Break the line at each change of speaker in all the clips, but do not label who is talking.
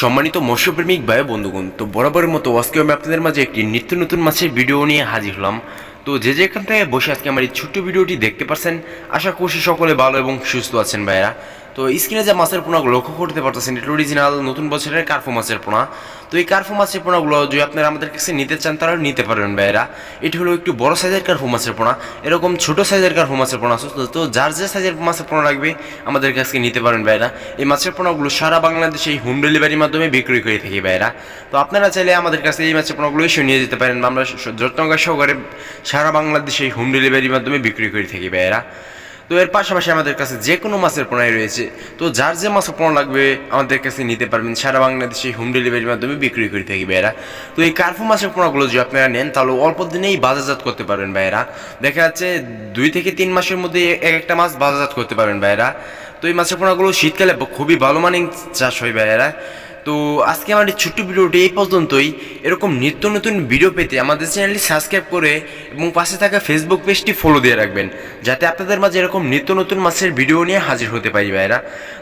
সম্মানিত মৎস্যপ্রেমিক ভাই বন্ধুগণ, তো বরাবরের মতো আজকে আমি আপনাদের মাঝে একটি নিত্য নতুন মাছের ভিডিও নিয়ে হাজির হলাম। তো যে যেখান থেকে বসে আজকে আমার এই ছোট্ট ভিডিওটি দেখতে পাচ্ছেন আশা করছি সকলে ভালো এবং সুস্থ আছেন ভাইরা তো স্ক্রিনে যে মাছের পোনাগুলো লক্ষ্য করতে পারতেছেন, এটা অরিজিনাল নতুন বছরের কার্ফো মাছের পোনা। তো এই কার্ফো মাছের পোনাগুলো যদি আপনারা আমাদের কাছে নিতে চান তারা নিতে পারবেন ভাইরা এটি হলো একটু বড় সাইজের কার্ফো মাছের পোনা, এরকম ছোট সাইজের কার্ফো মাছের পোনা তো- যার যে সাইজের মাছের পোনা লাগবে, আমাদের কাছে নিতে পারেন ভাইরা এই মাছের পোনাগুলো সারা বাংলাদেশে এই হোম ডেলিভারির মাধ্যমে বিক্রি করে থাকি ভাইরা তো আপনারা চাইলে আমাদের কাছে এই মাছের পোনাগুলো এসে নিয়ে যেতে পারেন। আমরা যত্নকার সহকারে সারা বাংলাদেশে এই হোম ডেলিভারির মাধ্যমে বিক্রি করে থাকি ভাইরা তো এর পাশাপাশি আমাদের কাছে যে কোনো মাছের পোনাই রয়েছে, তো যার যে মাছের পোনা লাগবে আমাদের কাছে নিতে পারবেন। সারা বাংলাদেশে হোম ডেলিভারির মাধ্যমে বিক্রি করে থাকি ভাইয়েরা। তো এই কার্ফু মাছের পোনাগুলো যদি আপনারা নেন, তাহলে অল্প দিনেই বাজারজাত করতে পারবেন ভাইয়েরা। দেখা যাচ্ছে দুই থেকে তিন মাসের মধ্যে এক একটা মাছ বাজারজাত করতে পারবেন ভাইয়েরা। তো এই মাছের পোনাগুলো শীতকালে খুবই ভালো মানের চাষ হয় ভাইয়েরা। তো আজকে আমার এই ছোট্ট ভিডিওটি এই পর্যন্তই। এরকম নিত্য নতুন ভিডিও পেতে আমাদের চ্যানেলটি সাবস্ক্রাইব করে এবং পাশে থাকা ফেসবুক পেজটি ফলো দিয়ে রাখবেন, যাতে আপনাদের মাঝে এরকম নিত্য নতুন মাছের ভিডিও নিয়ে হাজির হতে পারি ভাইরা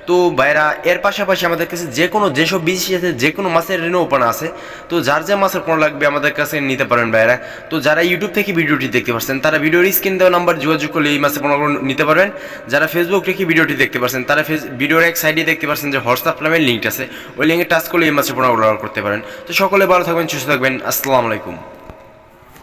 তো ভাইরা এর পাশাপাশি আমাদের কাছে যে কোনো যেসব বিদেশি আছে যে কোনো মাছের রেনো ওপেন আছে, তো যার যা মাছের কোনো লাগবে আমাদের কাছে নিতে পারেন ভাইরা তো যারা ইউটিউব থেকে ভিডিওটি দেখতে পাচ্ছেন তারা ভিডিওর স্ক্রিন দেওয়া নাম্বার যোগাযোগ করলে এই মাছের পণ্যগুলো নিতে পারবেন। যারা ফেসবুক থেকে ভিডিওটি দেখতে পাচ্ছেন তারা ফেস ভিডিওর এক সাইডে দেখতে পাচ্ছেন যে হোয়াটসঅ্যাপ নামের লিঙ্কটা আছে। ওই লিঙ্কে টাচ করলে এই মাছের পণ্যগুলো অর্ডার করতে পারেন। তো সকলে ভালো থাকবেন, সুস্থ থাকবেন। আসসালামু আলাইকুম।